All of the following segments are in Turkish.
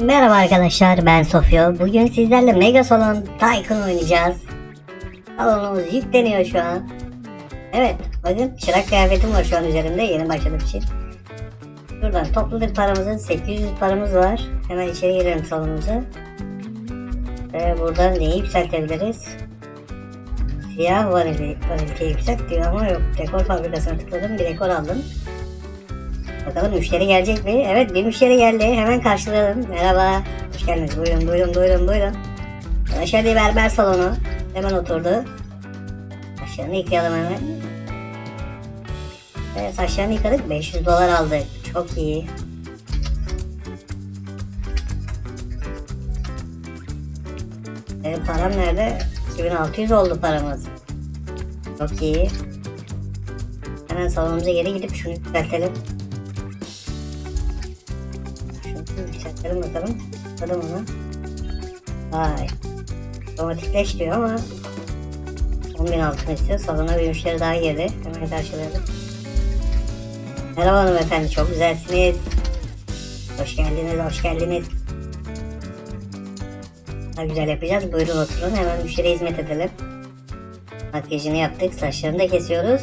Merhaba arkadaşlar ben Sofya. Bugün sizlerle Mega Salon Tycoon oynayacağız. Salonumuz yükleniyor şu an. Evet bakın çırak kıyafetim var şu an üzerimde yeni başladığım için. Şuradan topladık paramızı 800 paramız var. Hemen içeri girelim salonumuza. Ve buradan neyi yükseltebiliriz? Siyah vanilya, vanilya yükselt diyor ama yok. Dekor fabrikasına tıkladım bir dekor aldım. Bakalım müşteri gelecek mi? Evet bir müşteri geldi. Hemen karşılayalım. Merhaba. Hoş geldiniz. Buyurun buyurun buyurun buyurun. Aşağıda berber salonu. Hemen oturdu. Saçlarını yıkayalım hemen. Evet saçlarını yıkadık. 500 dolar aldık. Çok iyi. Evet param nerede? 2600 oldu paramız. Çok iyi. Hemen salonumuza geri gidip şunu yükseltelim. Yükseltelim bakalım. Bakalım onu. Vay. Otomatikleş diyor ama 10.000 altın istiyor. Salona bir müşteri daha girdi. Hemen karşılayalım. Merhaba hanımefendi. Çok güzelsiniz. Hoş geldiniz. Hoş geldiniz. Daha güzel yapacağız. Buyurun oturun. Hemen müşteriye hizmet edelim. Makyajını yaptık. Saçlarını da kesiyoruz.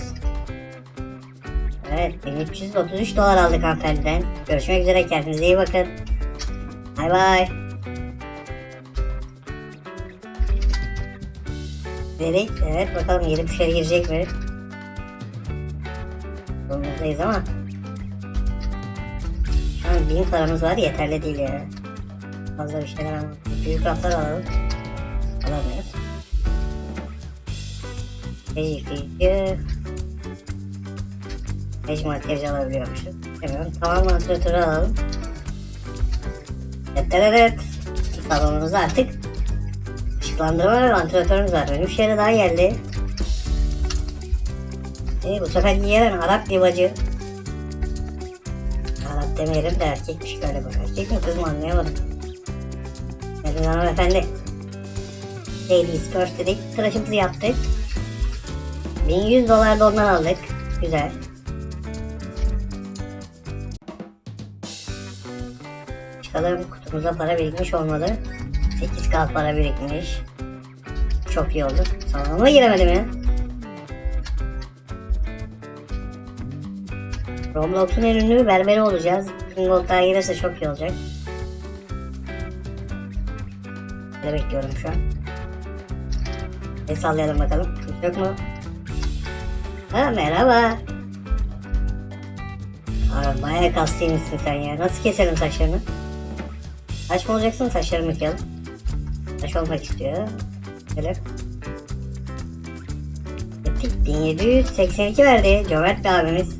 Evet 1333 dolar aldık hanımefendiden. Görüşmek üzere kendinize iyi bakın. Bay bay. Dedik evet bakalım yeni müşteri girecek mi? Sonumuzdayız ama. Şu an bin paramız var yeterli değil ya. Fazla bir şeyler ama. Büyük raflar alalım. Alamıyoruz. Yıkayıcı. Beş makyaj alabiliyormuşuz. Hemen tamam vantilatörü alalım. Evet evet evet. Salonumuzda artık ışıklandırma ve vantilatörümüz var. Benim müşteri daha geldi. E, bu sefer yiyen Arap bir. Arap demeyelim de erkekmiş galiba. Erkek mi kız mı anlayamadım. Gelin hanımefendi. Ladies first dedik. Tıraşımızı yaptık. 1100 dolar da ondan aldık. Güzel. Çıkalım kutumuza para birikmiş olmadı. 8k para birikmiş. Çok iyi oldu. Salonuma giremedim ya. Roblox'un en ünlü berberi olacağız. King Gold daha gelirse çok iyi olacak. Ne bekliyorum şu an. Bir sallayalım bakalım. Kimse yok mu? Ha merhaba. Abi bayağı kaslıymışsın sen ya. Nasıl keselim saçlarını? Saç mı olacaksın saçlarımı yıkayalım. Saç olmak istiyor. Böyle. Ettik 1782 verdi. Cömert bir abimiz.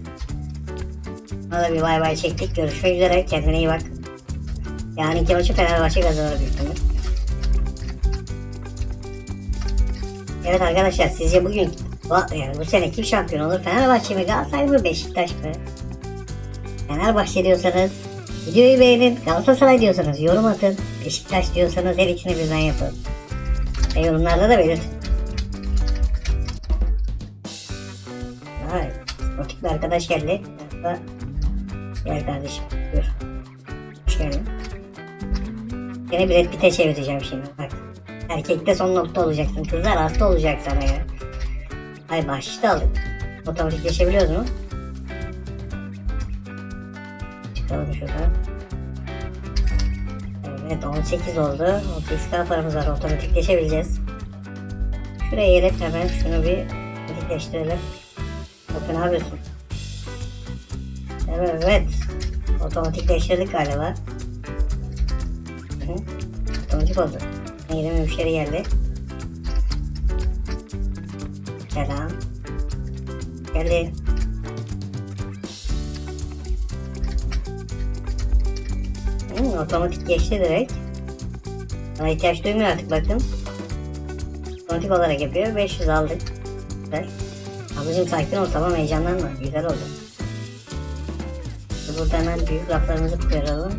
Ona da bir bay bay çektik. Görüşmek üzere. Kendine iyi bak. Yani iki maçı Fenerbahçe kazanır büyük ihtimalle. Evet arkadaşlar sizce bugün bu- yani bu sene kim şampiyon olur? Fenerbahçe mi Galatasaray mı Beşiktaş mı? Fenerbahçe diyorsanız videoyu beğenin. Galatasaray diyorsanız yorum atın. Beşiktaş diyorsanız her ikisini birden yapın. Ve yorumlarda da belirtin. Vay, bir arkadaş geldi. Merhaba. Gel kardeşim, buyur. Hoş geldin. Yine Brad Pitt'e çevireceğim şimdi. Bak. Erkekte son nokta olacaksın. Kızlar hasta olacak sana ya. Ay bahşiş de aldık. Otomatikleşebiliyoruz mu? Çıkalım şuradan. Evet 18 oldu. 38k paramız var. Otomatikleşebileceğiz. Şuraya gelip hemen şunu bir otomatikleştirelim. Bakın ne yapıyorsun? Evet, evet. Otomatikleştirdik galiba. Hı. Otomatik oldu. Yeni bir müşteri geldi. Hmm, otomatik geçti direkt. Bana ihtiyaç duymuyor artık bakın. Otomatik olarak yapıyor. 500 aldık. Güzel. Ablacım sakin ol tamam heyecanlanma. Güzel oldu. Burada hemen büyük raflarımızı koyalım.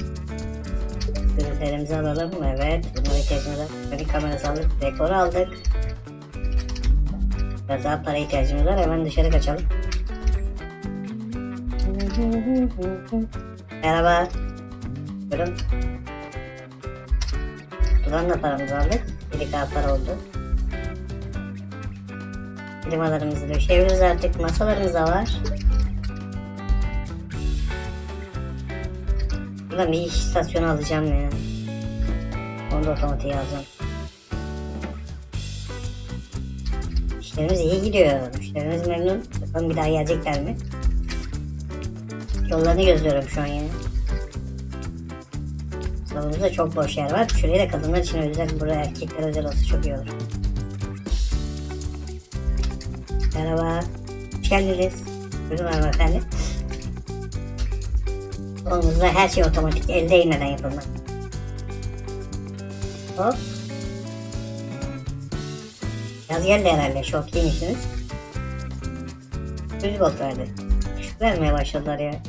Ürünlerimizi alalım. Evet. Bunlara ihtiyacımız var. Panik kamerası aldık. Dekor aldık. Biraz daha para ihtiyacımız var. Hemen dışarı kaçalım. Merhaba. Buyurun. Buradan da paramızı aldık. 1K para oldu. Klimalarımızı döşeyebiliriz artık. Masalarımız da var. Buradan bir iş istasyonu alacağım ya. Onu da otomatiğe alacağım. İşlerimiz iyi gidiyor. Müşterimiz memnun. Bakalım bir daha gelecekler mi? Yollarını gözlüyorum şu an yani. Salonumuzda çok boş yer var. Şuraya da kadınlar için özel, buraya erkekler özel olsa çok iyi olur. Merhaba. Hoş geldiniz. Buyurun hanımefendi. Salonumuzda her şey otomatik. El değmeden yapılmak. Hop. Yaz geldi herhalde. Şok giymişsiniz. Düz gold verdi. Düşük vermeye başladılar ya.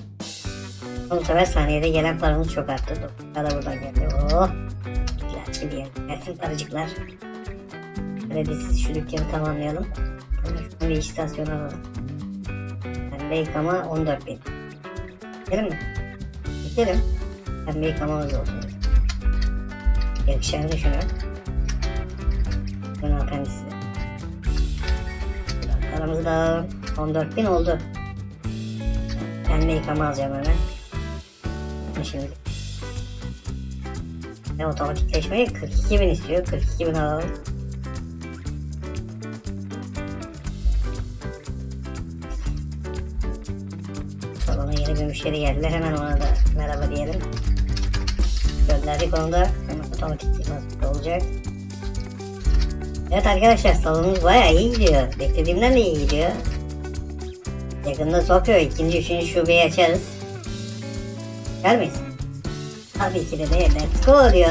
Bu sefer saniyede gelen paramız çok arttı. Para buradan geldi. Oh. Güzel gibi yer. Gelsin paracıklar. Kredisiz şu dükkanı tamamlayalım. Şunu bir istasyon alalım. Pembe yıkama 14 bin. Gidelim mi? Gidelim. Pembe yıkamamız olsun. Yakışan düşünüyorum. Bunun hanımefendisi. Paramız da 14 bin oldu. Pembe yıkama alacağım hemen. Şimdi. Ne otomatikleşmeyi 42 bin istiyor. 42 bin alalım. Salona yeni bir müşteri geldi. Hemen ona da merhaba diyelim. Gönderdik onu da. Hemen otomatik olacak. Evet arkadaşlar salonumuz bayağı iyi gidiyor. Beklediğimden de iyi gidiyor. Yakında Sofya ikinci, üçüncü şubeyi açarız. Mıyız? Tabii ki de değil. Let's go diyor.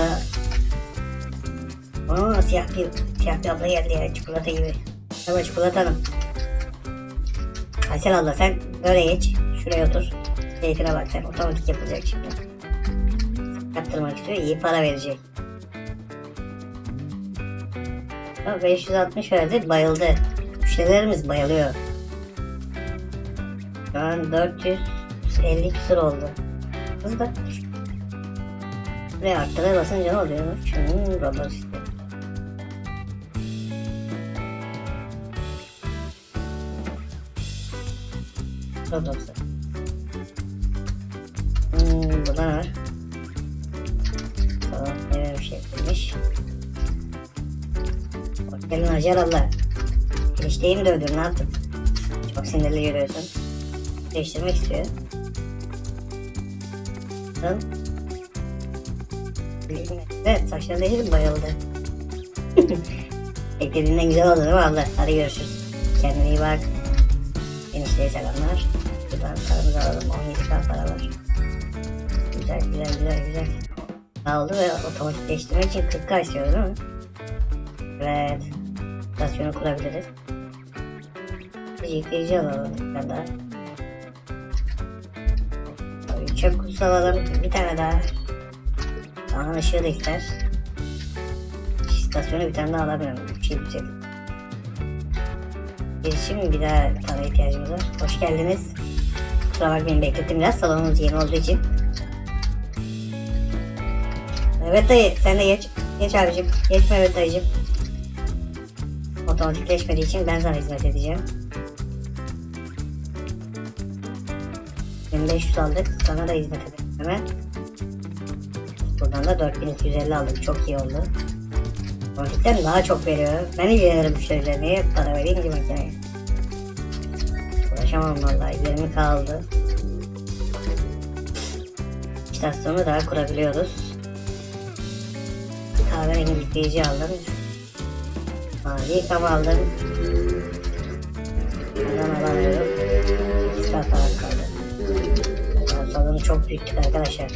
Aa siyah bir, siyah bir abla geldi ya çikolata gibi. Merhaba çikolata hanım. Aysel abla sen böyle geç. Şuraya otur. Keyfine bak sen. Otomatik yapılacak şimdi. Yaptırmak istiyor. iyi para verecek. Ha, 560 verdi. Bayıldı. Müşterilerimiz bayılıyor. Şu an 450 küsur oldu. Hızlı. Buraya arttıra basınca ne oluyor? Şunun robot işte. Robot'u. Hmm, burada ne var? Tamam, ne bir şey yapılmış. Hoş geldin Hacer abla. Enişteyi mi ne yaptın? Çok sinirli yürüyorsun. Değiştirmek istiyor. Hı? Evet saçları değiştirdim bayıldı. Beklediğinden güzel oldu değil mi? Hadi görüşürüz. Kendine iyi bak. Enişteye selamlar. Buradan paramızı alalım. 17 para var. Güzel güzel güzel güzel. Oldu ve otomatikleştirmek için 40k istiyor değil mi? Evet. Stasyonu kurabiliriz. Bir yıkayıcı alalım. Tabii çöp kutusu alalım. Bir tane daha. Daha ışığı da ister. İstasyonu bir tane daha alabilirim. Üç yıl güzel. Girişim bir daha para ihtiyacımız var. Hoş geldiniz. Kusura bakmayın beklettim biraz. Salonumuz yeni olduğu için. Evet dayı sen de geç. Geç abicim. Geç Mehmet dayıcım. Otomatikleşmediği için ben sana hizmet edeceğim. 1500 aldık. Sana da hizmet edelim hemen. Buradan da 4250 aldık. Çok iyi oldu. Otomatikten daha çok veriyor. Ben ilgilenirim müşterilerine. Niye para vereyim ki makineye? Uğraşamam vallahi. 20 kaldı. İstasyonu daha kurabiliyoruz. Kahverengi yıkayıcı aldım. Mavi yıkama aldım. Bundan alamıyorum. Çok büyüttük arkadaşlar.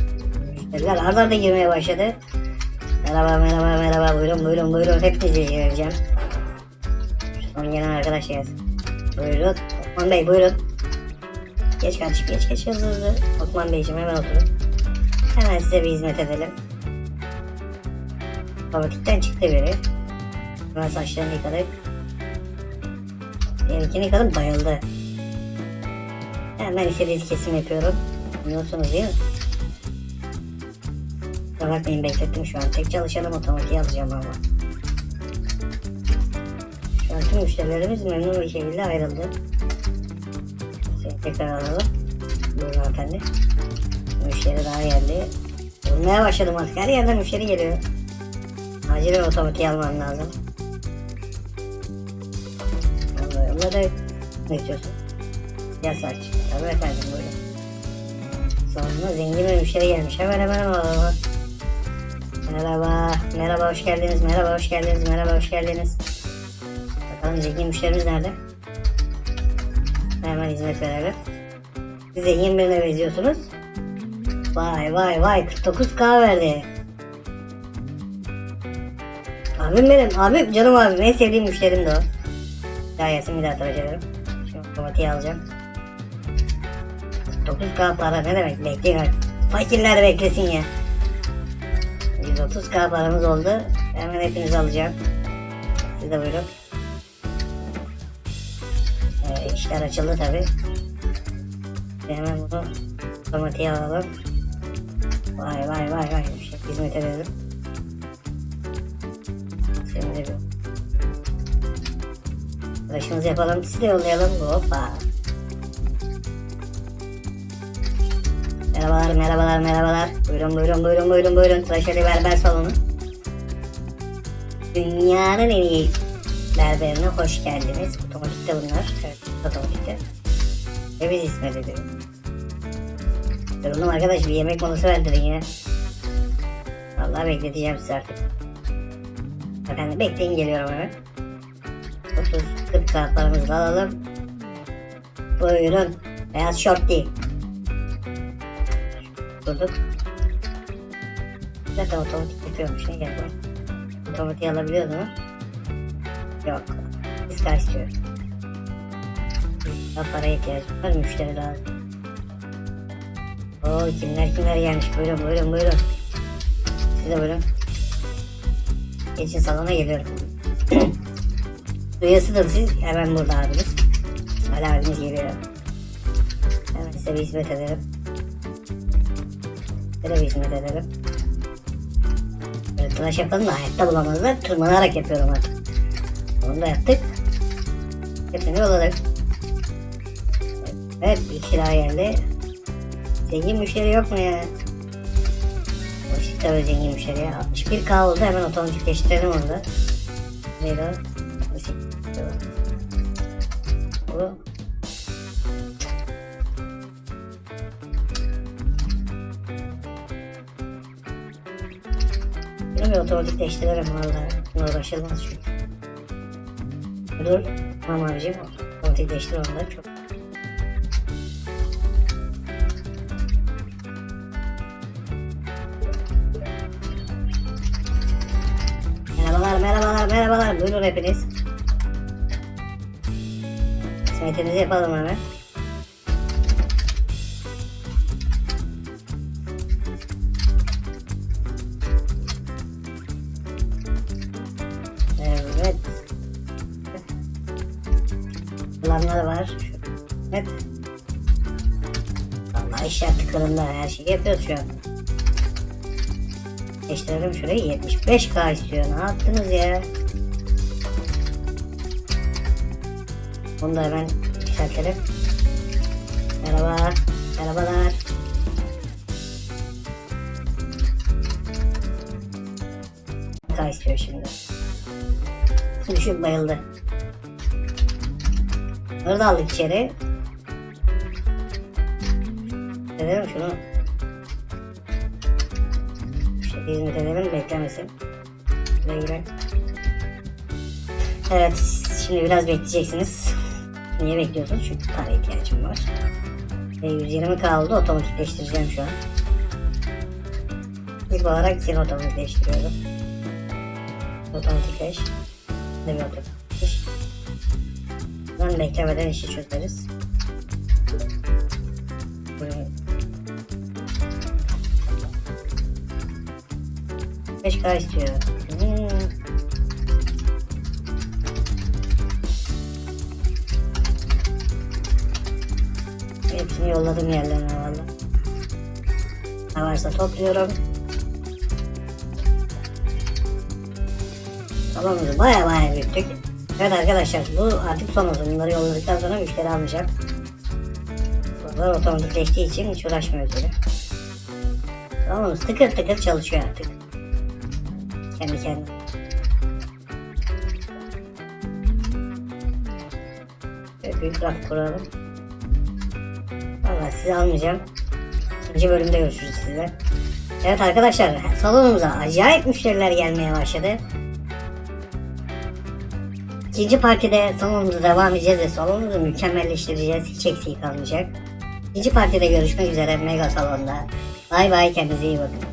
Müşteriler arda arda girmeye başladı. Merhaba merhaba merhaba buyurun buyurun buyurun hepinizi vereceğim. Şu son gelen arkadaş gelsin. Buyurun. Osman Bey buyurun. Geç kardeşim geç geç hızlı hızlı. Osman Beyciğim hemen oturun. Hemen size bir hizmet edelim. Otomatikten çıktı biri. Ben saçlarını yıkadık. Benimkini yıkadım bayıldı. Hemen istediğiniz kesim yapıyorum. Biliyorsunuz değil mi? Kusura beklettim şu an. Tek çalışanım otomatiğe alacağım ama. Şu an tüm müşterilerimiz memnun bir şekilde ayrıldı. Seni tekrar alalım. Buyurun hanımefendi. Müşteri daha geldi. Bulmaya başladım artık. Her yerden müşteri geliyor. Acilen otomatiğe almam lazım. Allah da ne istiyorsun? Yaz aç. Tabii efendim buyurun. Sonunda zengin bir gelmiş. Hemen hemen alalım. Merhaba, merhaba hoş geldiniz, merhaba hoş geldiniz, merhaba hoş geldiniz. Bakalım zengin müşterimiz nerede? Hemen hizmet verelim. Siz zengin birine benziyorsunuz. Vay vay vay 49k verdi. Abim benim, abim canım abim en sevdiğim müşterim de o. Daha gelsin bir daha tarafa ederim. Şimdi otomatiğe alacağım. 9k para ne demek artık. Fakirler beklesin ya. 130k paramız oldu. Hemen hepinizi alacağım. Siz de buyurun. Ee, işler açıldı tabi. Hemen bunu otomatiğe alalım. Vay vay vay vay. Şey hizmet edelim. Şimdi bir Tıraşımızı yapalım. Sizi de yollayalım. Hoppa. Merhabalar, merhabalar, merhabalar. Buyurun, buyurun, buyurun, buyurun, buyurun. Tıraş Ali Berber Salonu. Dünyanın en iyi berberine hoş geldiniz. Otomatikte bunlar. Evet, otomatikte. Ve biz hizmet ediyoruz. Yoruldum arkadaş bir yemek molası verdirin ya. Vallahi bekleteceğim sizi artık. Efendim bekleyin geliyorum hemen. 30-40 saatlerimizi alalım. Buyurun. Beyaz şort değil. Durduk. Zaten otomatik yapıyormuş. Ne gerek var? Otomatiği alabiliyoruz mu? Yok. Diska istiyorum. Daha para ihtiyacım var. Müşteri lazım. Oo kimler kimler gelmiş. Buyurun buyurun buyurun. Siz de buyurun. Geçin salona geliyorum. Duyasıdır siz. Hemen burada abiniz. Ali abimiz geliyor. Hemen size bir hizmet ederim. Hizmet ederim. Böyle tıraş yapalım da hayatta bulamazlar. Tırmanarak yapıyorum artık. Onu da yaptık. Hepsini yolladık. Evet bir daha geldi. Zengin müşteri yok mu ya? Boşluk tabii zengin müşteri ya. 61k oldu hemen otomatikleştirelim onu da. Neydi o? Bu. Bir otomatikleştirelim valla. Buna uğraşılmaz çünkü. Dur. Tamam abicim. Otomatikleştir onu da çok. Merhabalar, merhabalar, merhabalar. Buyurun hepiniz. Hizmetinizi yapalım hemen. Evet. Vallahi işler tıkırında her şeyi yapıyoruz şu an. Değiştirelim şurayı 75k istiyor. Ne yaptınız ya? Bunu da hemen yükseltelim. Merhaba. Merhabalar. K istiyor şimdi. Düşüp bayıldı. Bunu da aldık içeri. Edelim şunu. İşte hizmet edelim beklemesin. Güle güle. Evet şimdi biraz bekleyeceksiniz. Niye bekliyorsunuz? Çünkü para ihtiyacım var. Ve 120 kaldı otomatikleştireceğim şu an. İlk olarak seni otomatikleştiriyorum. Otomatikleş. Otomatikleş. Buradan beklemeden işi çözeriz. Açıyor. Hepsini yolladım yerlerine valla. Ne varsa topluyorum. Salonumuzu baya baya büyüttük. Evet arkadaşlar bu artık son uzun. Bunları yolladıktan sonra müşteri almayacağım. Bunlar otomatikleştiği için hiç uğraşmıyoruz öyle. Salonumuz tıkır tıkır çalışıyor artık. Kendi kendine. Evet, büyük raf kuralım. Valla sizi almayacağım. İkinci bölümde görüşürüz sizle. Evet arkadaşlar salonumuza acayip müşteriler gelmeye başladı. İkinci partide salonumuza devam edeceğiz ve salonumuzu mükemmelleştireceğiz. Hiç eksiği kalmayacak. İkinci partide görüşmek üzere Mega Salon'da. Bay bay kendinize iyi bakın.